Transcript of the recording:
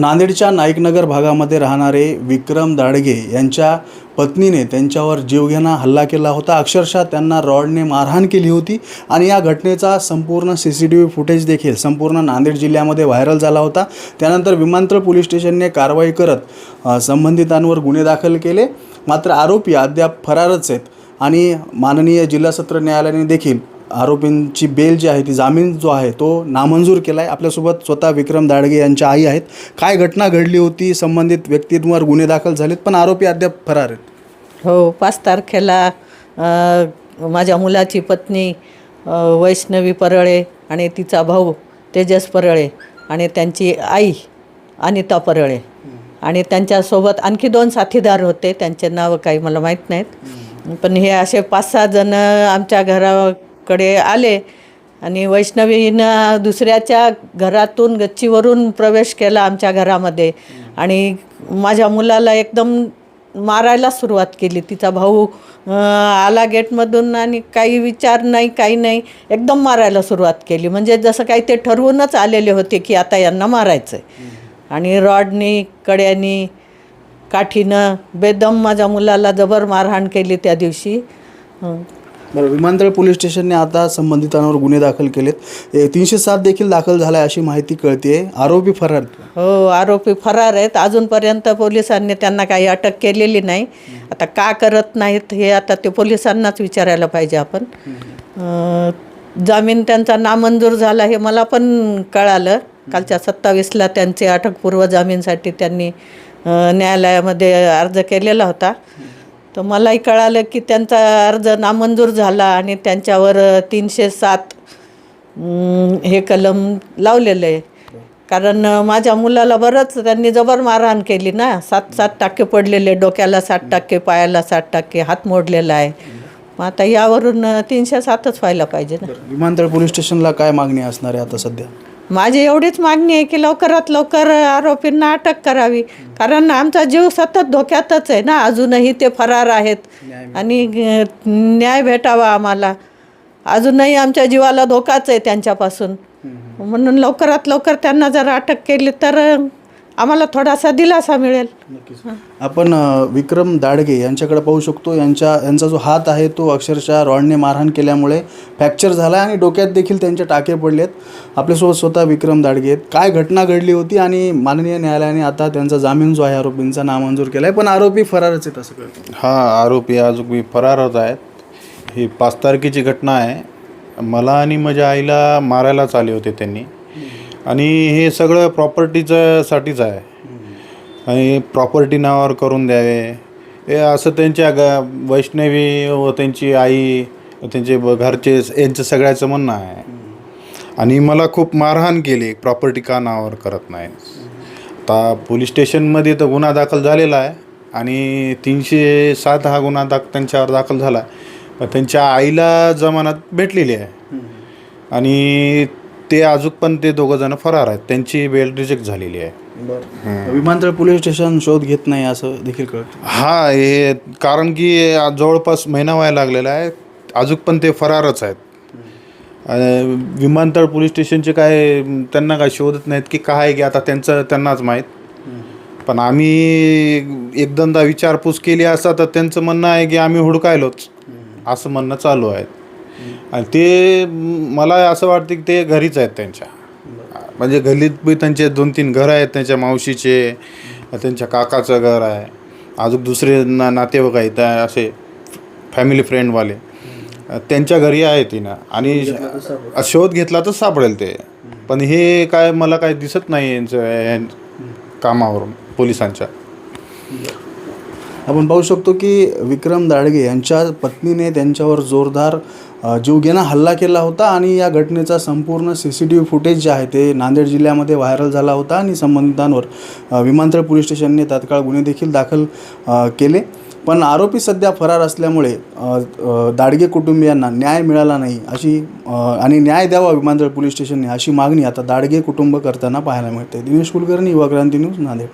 नांदेडच्या नाईकनगर भागामध्ये राहणारे विक्रम दाडगे यांच्या पत्नीने त्यांच्यावर जीवघेणा हल्ला केला होता. अक्षरशः त्यांना रॉडने मारहाण केली होती आणि या घटनेचा संपूर्ण C C T V footage देखील संपूर्ण नांदेड जिल्ह्यामध्ये व्हायरल झाला होता. त्यानंतर विमानतळ पोलीस स्टेशनने कारवाई करत संबंधितांवर गुन्हे दाखल केले. मात्र आरोपी अद्याप फरारच आहेत आणि माननीय जिल्हा सत्र न्यायालयाने देखील आरोपींची बेल जी आहे ती जामीन जो आहे तो नामंजूर केला आहे आपल्यासोबत स्वतः विक्रम दाडगे यांच्या आई आहेत. काय घटना घडली होती? संबंधित व्यक्तींवर गुन्हे दाखल झालेत पण आरोपी अद्याप फरार आहेत. हो पाच तारखेला माझ्या मुलाची पत्नी वैष्णवी परळे आणि तिचा भाऊ तेजस परळे आणि त्यांची आई अनिता परळे. आणि त्यांच्यासोबत आणखी दोन साथीदार होते त्यांचे नावं काही मला माहीत नाहीत. पण हे असे पाच सहा जण आमच्या कडे आले आणि वैष्णवीनं दुसऱ्याच्या घरातून गच्चीवरून प्रवेश केला आमच्या घरामध्ये. आणि माझ्या मुलाला एकदम मारायला सुरुवात केली. तिचा भाऊ आला गेटमधून आणि काही विचार नाही काही नाही एकदम मारायला सुरुवात केली. म्हणजे जसं काही ते ठरवूनच आलेले होते की आता यांना मारायचं आहे आणि रॉडनी कड्यानी काठीनं बेदम माझ्या मुलाला जबर मारहाण केली त्या दिवशी. बरं विमानतळ पोलीस स्टेशनने आता संबंधितांवर गुन्हे दाखल केलेत. ए, तीनशे सात देखील दाखल झाला आहे अशी माहिती कळते आरोपी फरार आहेत. हो आरोपी फरार आहेत. अजूनपर्यंत पोलिसांनी त्यांना काही अटक केलेली नाही. आता का करत नाहीत हे आता ते पोलिसांनाच विचारायला पाहिजे आपण. अं, जामीन त्यांचा नामंजूर झाला हे मला पण कळालं. कालच्या सत्तावीसला त्यांचे अटकपूर्व जामीनसाठी त्यांनी अं, न्यायालयामध्ये अर्ज केलेला होता. तर मलाही कळालं की त्यांचा अर्ज नामंजूर झाला आणि त्यांच्यावर तीनशे सात हे कलम लावलेलं आहे. कारण माझ्या मुलाला बरंच त्यांनी जबर मारहाण केली ना. सात सात टाके पडलेले डोक्याला सात टाके पायाला सात टाके हात मोडलेला आहे. मग आता यावरून तीनशे सातच व्हायला पाहिजे ना. विमानतळ पोलीस स्टेशनला काय मागणी असणार आहे आता सध्या? माझी एवढीच मागणी आहे की लवकरात लवकर आरोपींना अटक करावी. कारण आमचा जीव सतत धोक्यातच आहे ना. अजूनही ते फरार आहेत. आणि न्याय भेटावा आम्हाला. अजूनही आमच्या जीवाला धोकाच आहे त्यांच्यापासून. म्हणून लवकरात लवकर त्यांना जर अटक केली तर आम्हाला थोडासा दिलासा मिळेल. आपण अ, विक्रम दाडगे यांच्याकडे पाहू शकतो. यांच्या यांचा जो हात आहे तो अक्षरशः रॉडने मारहाण केल्यामुळे फ्रॅक्चर झाला आणि डोक्यात देखील त्यांचे टाके पडलेत. आपल्यासोबत स्वतः विक्रम दाडगे आहेत. काय घटना घडली होती आणि माननीय न्यायालयाने आता त्यांचा जामीन जो आहे आरोपींचा नामंजूर केला आहे पण आरोपी फरारच आहेत असं कळतं. हा आरोपी अजून मी फरारच आहेत. ही पाच तारखेची घटना आहे. मला आणि माझ्या आईला मारायलाच आले होते त्यांनी. आणि हे सगळं प्रॉपर्टीच्यासाठीच आहे. आणि प्रॉपर्टी नावावर करून द्यावे. हे असं त्यांच्या ग वैष्णवी व त्यांची आई त्यांचे घरचे यांचं सगळ्याचं म्हणणं आहे. आणि मला खूप मारहाण केली प्रॉपर्टी का नावावर करत नाही. आता पोलीस स्टेशनमध्ये तर गुन्हा दाखल झालेला आहे. आणि तीनशे सात हा गुन्हा दाख त्यांच्यावर दाखल झाला. आहे पण त्यांच्या आईला जमानत भेटलेली आहे. आणि ते अजून पण ते दोघं जण फरार आहेत. त्यांची बेल रिजेक्ट झालेली आहे. बरं. विमानतळ पोलीस स्टेशन शोध घेत नाही असं देखील कळतं. हा हे कारण की आज जवळपास महिना व्हायला लागलेला आहे. अजून पण ते फरारच आहेत. विमानतळ पोलीस स्टेशनचे काय त्यांना काय शोधत नाहीत की काय आहे की आता त्यांचं त्यांनाच माहीत. पण आम्ही एक दोनदा विचारपूस केली असता तर त्यांचं म्हणणं आहे की आम्ही हुडकायलोच. असं म्हणणं चालू आहे. आणि ते मला असं वाटतं की ते घरीच आहेत त्यांच्या. म्हणजे गल्लीत बी त्यांचे दोन तीन घरं आहेत त्यांच्या मावशीचे त्यांच्या काकाचं घर आहे. अजून दुसरे ना नातेवाईक आहेत असे फॅमिली फ्रेंडवाले त्यांच्या घरी आहे तिनं आणि शोध घेतला तर सापडेल. ते. पण हे काय मला काय दिसत नाही यांचं कामावरून पोलिसांच्या. आपण पाहू शकतो की विक्रम दाडगे यांच्या पत्नीने त्यांच्यावर जोरदार जीवघेणा हल्ला केला होता आणि या घटनेचा संपूर्ण C C T V footage जे आहे ते नांदेड जिल्ह्यामध्ये व्हायरल झाला होता आणि संबंधितांवर विमानतळ पोलीस स्टेशनने तात्काळ गुन्हे देखील दाखल केले. पण आरोपी सध्या फरार असल्यामुळे दाडगे कुटुंबियांना न्याय मिळाला नाही अशी आणि न्याय द्यावा विमानतळ पोलीस स्टेशनने अशी मागणी आता दाडगे कुटुंब करताना पाहायला मिळते. दिनेश कुलकर्णी युवा क्रांती न्यूज नांदेड.